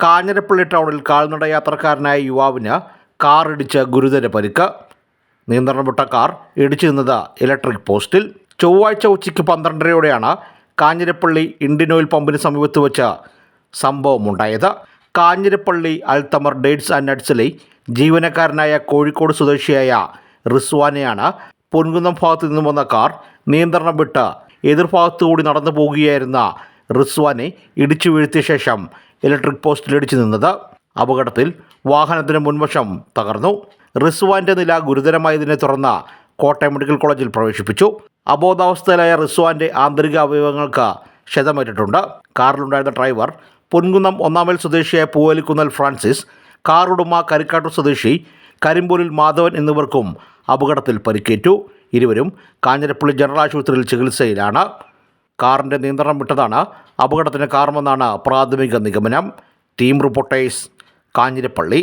കാഞ്ഞിരപ്പള്ളി ടൗണിൽ കാൽനട യാത്രക്കാരനായ യുവാവിന് കാർ ഇടിച്ച് ഗുരുതര പരിക്ക്. നിയന്ത്രണം വിട്ട കാർ ഇടിച്ചു നിന്നത് ഇലക്ട്രിക് പോസ്റ്റിൽ. ചൊവ്വാഴ്ച ഉച്ചയ്ക്ക് പന്ത്രണ്ടരയോടെയാണ് കാഞ്ഞിരപ്പള്ളി ഇന്ത്യൻ ഓയിൽ പമ്പിന് സമീപത്ത് വെച്ച സംഭവമുണ്ടായത്. കാഞ്ഞിരപ്പള്ളി അൽത്തമർ ഡേറ്റ്സ് ആൻഡ് നട്സിലെ ജീവനക്കാരനായ കോഴിക്കോട് സ്വദേശിയായ റിസ്വാനെയാണ് പൊൻകുന്നം ഭാഗത്തു നിന്നും വന്ന കാർ നിയന്ത്രണം വിട്ട് എതിർഭാഗത്ത് കൂടി നടന്നു പോകുകയായിരുന്ന റിസ്വാനെ ഇടിച്ചു വീഴ്ത്തിയ ശേഷം ഇലക്ട്രിക് പോസ്റ്റിൽ ഇടിച്ചു നിന്നത് അപകടത്തിൽ വാഹനത്തിന് മുൻവശം തകർന്നു. റിസ്വാന്റെ നില ഗുരുതരമായതിനെ തുടർന്ന് കോട്ടയം മെഡിക്കൽ കോളേജിൽ പ്രവേശിപ്പിച്ചു. അബോധാവസ്ഥയിലായ റിസ്വാന്റെ ആന്തരിക അവയവങ്ങൾക്ക് ക്ഷതമേറ്റിട്ടുണ്ട്. കാറിലുണ്ടായിരുന്ന ഡ്രൈവർ പൊൻകുന്നം ഒന്നാമൽ സ്വദേശിയായ പൂവലിക്കുന്നൽ ഫ്രാൻസിസ് കാർ ഉടമ കരിക്കാട്ടു സ്വദേശി കരിമ്പൂരിൽ മാധവൻ എന്നിവർക്കും അപകടത്തിൽ പരിക്കേറ്റു. ഇരുവരും കാഞ്ഞിരപ്പള്ളി ജനറൽ ആശുപത്രിയിൽ ചികിത്സയിലാണ്. കാറിന്റെ നിയന്ത്രണം വിട്ടതാണ് അപകടത്തിന് കാരണമെന്നാണ് പ്രാഥമിക നിഗമനം. Team reporters Kanjirappally.